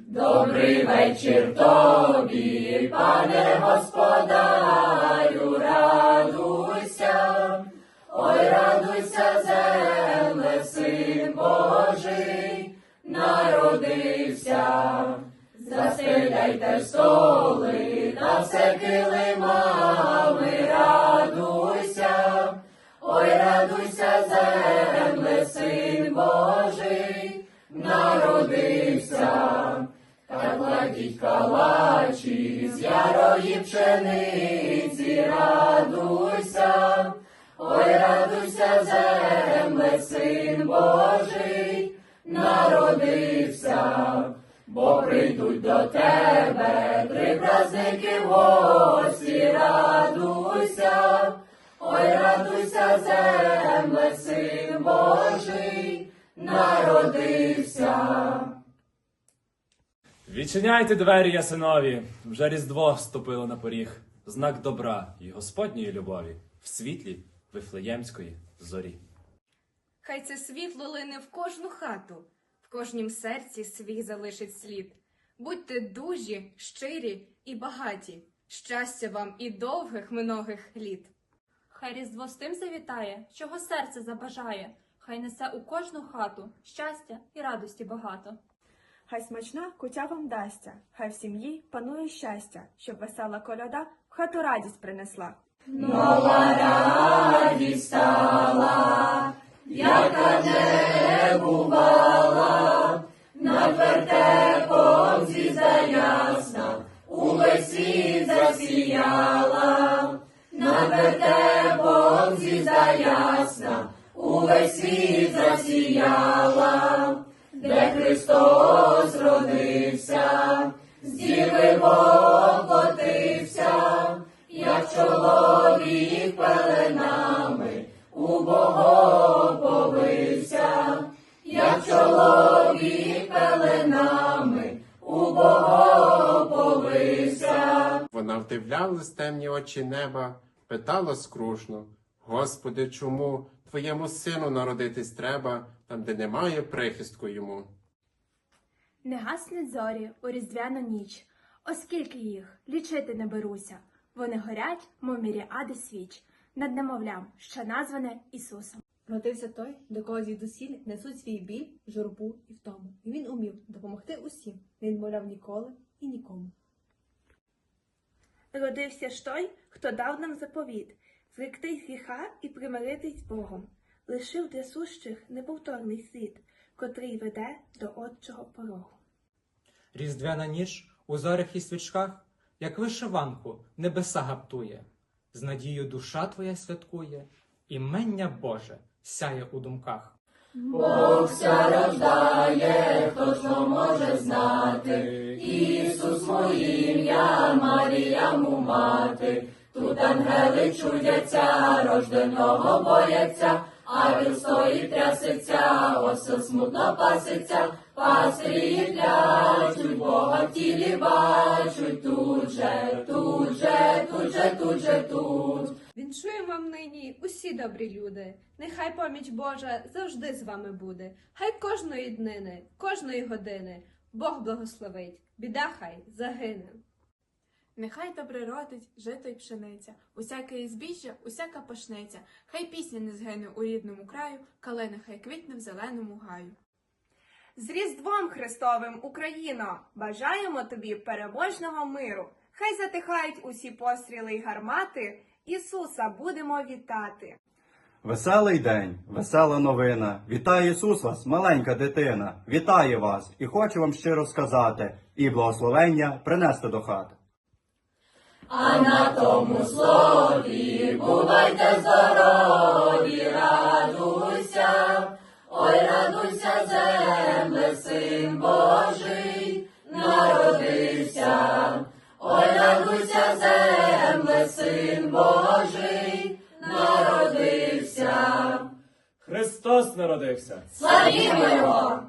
Добрий вечір тобі, пане господарю, радуйся, ой, радуйся, земле, син Божий, народився. Застеляйте столи та все килимами, радуйся, ой, радуйся, земле, калачі з ярої пшениці, радуйся, ой, радуйся, земле, син Божий, народився, бо прийдуть до тебе три праздники в гості, радуйся, ой, радуйся, земле, син Божий, народився. Відчиняйте двері, ясинові, вже різдво вступило на поріг, знак добра і Господньої любові в світлі Вифлеємської зорі. Хай це світло лине в кожну хату, в кожнім серці свій залишить слід. Будьте дужі, щирі і багаті, щастя вам і довгих миногих літ. Хай різдво з тим завітає, чого серце забажає, хай несе у кожну хату щастя і радості багато. Хай смачна кутя вам дасться, хай в сім'ї панує щастя, щоб весела коляда в хату радість принесла. Нова радість стала, яка не бувала, над вертепом звізда ясна, увесь світ засіяла, над вертепом звізда ясна, увесь світ засіяла, де Христос родився, з діви воплотився, як чоловік пеленами у Бога повився, як чоловік пеленами у Бога повився. Вона вдивлялась темні очі неба, питала скрушно, Господи, чому твоєму сину народитись треба, там, де немає прихистку йому? Не гаснуть зорі у різдвяну ніч, оскільки їх лічити не беруся. Вони горять, мов міріади свіч, над немовлям, що назване Ісусом. Родився той, до кого звідусіль несуть свій біль, журбу і втому. І він умів допомогти усім, не відмовляв ніколи і нікому. Родився ж той, хто дав нам заповіт, зректись гріха і примиритись з Богом, лишив для сущих неповторний світ, котрий веде до отчого порогу. Різдвяна ніч у зорях і свічках, як вишиванку, небеса гаптує. З надією душа твоя святкує, імення Боже сяє у думках. Бог ся рождає, хто ж то може знати, Ісус моє ім'я, Марія му мати, тут ангели чудяться, рожденого бояться, а він стоїть трясеться, осел смутно паситься, пастирі плячуть, Бога тілі бачуть, тут же, тут же, тут же, тут же, тут. Віншуємо вам нині усі добрі люди. Нехай поміч Божа завжди з вами буде. Хай кожної днини, кожної години Бог благословить, біда хай загине. Нехай добре родить жито й пшениця, усяке збіжжя, усяка пашниця, хай пісня не згине у рідному краю, калина хай квітне в зеленому гаю. З Різдвом Христовим, Україно! Бажаємо тобі переможного миру! Хай затихають усі постріли й гармати, Ісуса будемо вітати! Веселий день, весела новина. Вітає Ісус вас, маленька дитина. Вітає вас і хочу вам щиро сказати, і благословення принести до хати. А на тому слові бувайте здорові, радуйся, ой, радуйся, земле, син Божий, народився, ой, радуйся, земле, син Божий, народився. Христос народився! Славімо його!